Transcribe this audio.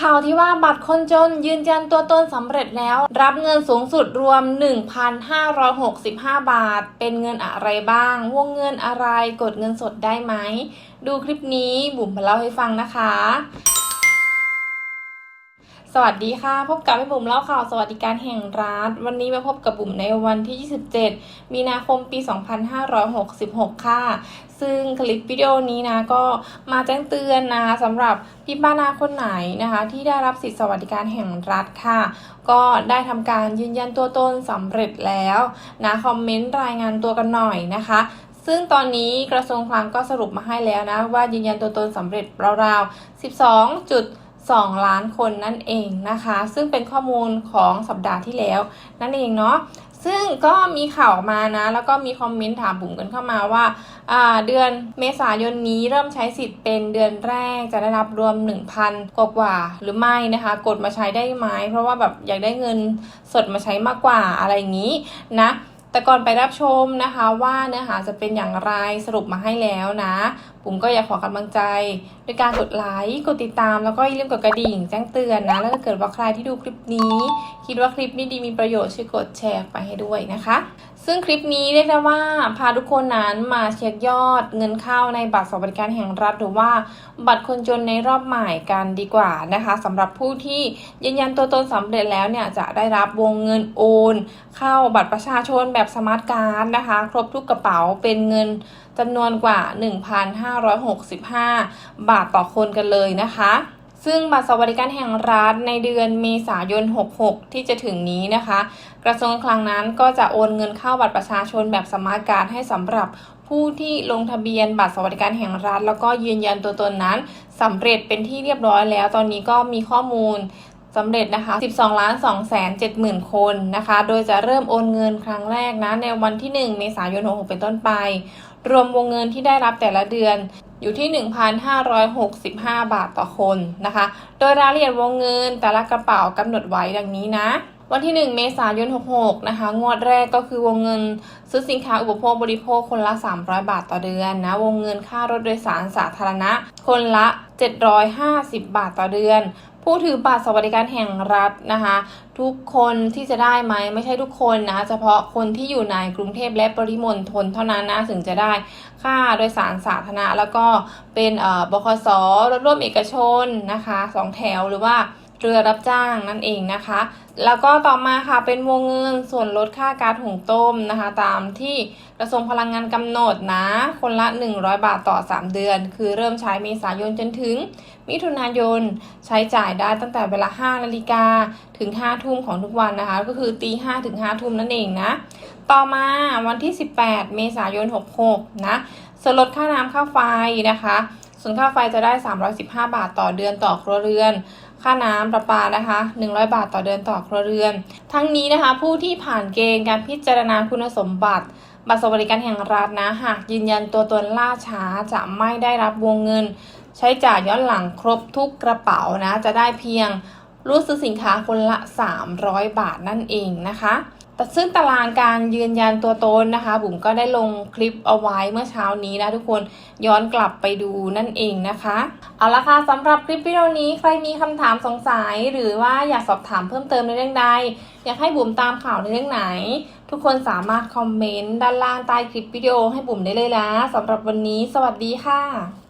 ข่าวที่ว่าบัตรคนจนยืนยันตัวตนสำเร็จแล้ว รับเงินสูงสุดรวม 1,565 บาท เป็นเงินอะไรบ้าง วงเงินอะไรกดเงินสดได้ไหม ดูคลิปนี้บุ๋มมาเล่าให้ฟังนะคะ สวัสดีค่ะ พบกับแม่บุ๋มเล่าข่าวสวัสดิการแห่งรัฐวันนี้มาพบกับบุ๋มในวันที่ 27 มีนาคมปี 2566 ค่ะ ซึ่งคลิปวิดีโอนี้นะก็มาแจ้งเตือนนะคะสำหรับพี่ป้านาคนไหนนะคะ ที่ได้รับสิทธิสวัสดิการแห่งรัฐค่ะ ก็ได้ทำการยืนยันตัวตนสำเร็จแล้วนะคอมเมนต์รายงานตัวกันหน่อยนะคะซึ่งตอนนี้กระทรวงคลังก็สรุปมาให้แล้วนะ ว่ายืนยันตัวตนสำเร็จราวๆ12จุด 2 ล้านคนนั่นเองนะคะ ซึ่งเป็นข้อมูลของสัปดาห์ที่แล้ว นั่นเองเนาะซึ่งก็มีข่าวออกมานะ แล้วก็มีคอมเมนต์ถามบุ๋มกันเข้ามาว่าาเดือนเมษายนนี้เริ่มใช้สิทธิ์เป็นเดือนแรกจะได้รับรวม 1,000กว่ากว่าหรือไม่นะคะ กดมาใช้ได้ไหมเพราะว่าแบบอยากได้เงินสดมาใช้มากกว่าอะไรอย่างนี้นะ แต่ก่อนไปรับชมนะคะว่าเนื้อหาจะเป็นอย่างไรสรุปมาให้แล้วนะ ปุ่มก็อยากขอกำลังใจด้วยการกดไลค์กดติดตามแล้วก็อย่าลืมกดกระดิ่งแจ้งเตือนนะ แล้วถ้าเกิดว่าใครที่ดูคลิปนี้ คิดว่าคลิปนี้ดีมีประโยชน์ช่วยกดแชร์ไปให้ด้วยนะคะ ซึ่งคลิปนี้เรียกได้ว่าพาทุกคนนั้นมาเช็คยอดเงินเข้าในบัตรสวัสดิการแห่งรัฐ หรือว่าบัตรคนจนในรอบใหม่กันดีกว่านะคะสำหรับผู้ที่ยืนยันตัวตนสำเร็จแล้วเนี่ยจะได้รับวงเงินโอน เข้าบัตรประชาชนแบบสมาร์ทการ์ดนะคะ ครบทุกกระเป๋าเป็นเงินจำนวนกว่า 1,565 บาทต่อคนกันเลยนะคะ ซึ่งบัตรสวัสดิการแห่งรัฐในเดือนเมษายน 66 ที่จะถึงนี้นะคะ กระทรวงคลังนั้นก็จะโอนเงินเข้าบัตรประชาชนแบบสมาร์ทการ์ดให้สำหรับผู้ที่ลงทะเบียนบัตรสวัสดิการแห่งรัฐ แล้วก็ยืนยันตัวตนนั้นสำเร็จเป็นที่เรียบร้อยแล้ว ตอนนี้ก็มีข้อมูลสำเร็จนะคะ 12ล้าน2แสน7หมื่นคนนะคะ โดยจะเริ่มโอนเงินครั้งแรกนะในวันที่ 1 เมษายน 66 เป็นต้นไป รวมวงเงินที่ได้รับแต่ละเดือน อยู่ที่ 1,565 บาทต่อคนนะคะ โดยรายละเอียดวงเงินแต่ละกระเป๋ากำหนดไว้ดังนี้นะวันที่ 1 เมษายน 66 นะคะ งวดแรกก็คือวงเงินซื้อสินค้าอุปโภคบริโภคคนละ 300 บาทต่อเดือนนะ วงเงินค่ารถโดยสารสาธารณะ คนละ 750 บาทต่อเดือน ผู้ถือบัตรสวัสดิการแห่งรัฐนะคะ ทุกคนที่จะได้ไหมไม่ใช่ทุกคนนะ เฉพาะคนที่อยู่ในกรุงเทพและปริมณฑลเท่านั้นนะถึงจะได้ค่าโดยสารสาธารณะแล้วก็เป็นบคสรถร่วมเอกชนนะคะสองแถวหรือว่า เรือรับจ้างนั่นเองนะคะ แล้วก็ต่อมาค่ะเป็นวงเงินส่วนลดค่าการหุงต้มนะคะ ตามที่กระทรวงพลังงานกำหนดนะ คนละ 100 บาทต่อ 3 เดือน คือเริ่มใช้เมษายนจนถึง มิถุนายนใช้จ่ายได้ตั้งแต่เวลา 5 นาฬิกาถึง 5 ทุ่มของทุกวันนะคะ ก็คือตี5ถึง 5 ทุ่มนั่นเองนะ ต่อมาวันที่ 18 เมษายน 66 นะส่วนลดค่าน้ำค่าไฟนะคะ ส่วนค่าไฟจะได้ 315 บาทต่อเดือนต่อครัวเรือน ค่าน้ำประปานะคะ 100 บาทต่อเดือนต่อครัวเรือน ทั้งนี้นะคะ ผู้ที่ผ่านเกณฑ์การพิจารณาคุณสมบัติ บัตรสวัสดิการแห่งรัฐนะ หากยืนยันตัวตนล่าช้าจะไม่ได้รับวงเงิน ใช้จ่ายย้อนหลังครบทุกกระเป๋านะ จะได้เพียงรู้ซื้อสินค้าคนละ 300 บาทนั่นเองนะคะ ซึ่งตารางการยืนยันตัวตนนะคะบุ๋มก็ได้ลงคลิปเอาไว้เมื่อเช้านี้นะทุกคนย้อนกลับไปดูนั่นเองนะคะเอาละค่ะสำหรับคลิปวิดีโอนี้ใครมีคำถามสงสัย หรือว่าอยากสอบถามเพิ่มเติมในเรื่องใด อยากให้บุ๋มตามข่าวในเรื่องไหน ทุกคนสามารถคอมเมนต์ด้านล่างใต้คลิปวิดีโอให้บุ๋มได้เลยนะสำหรับวันนี้ สวัสดีค่ะ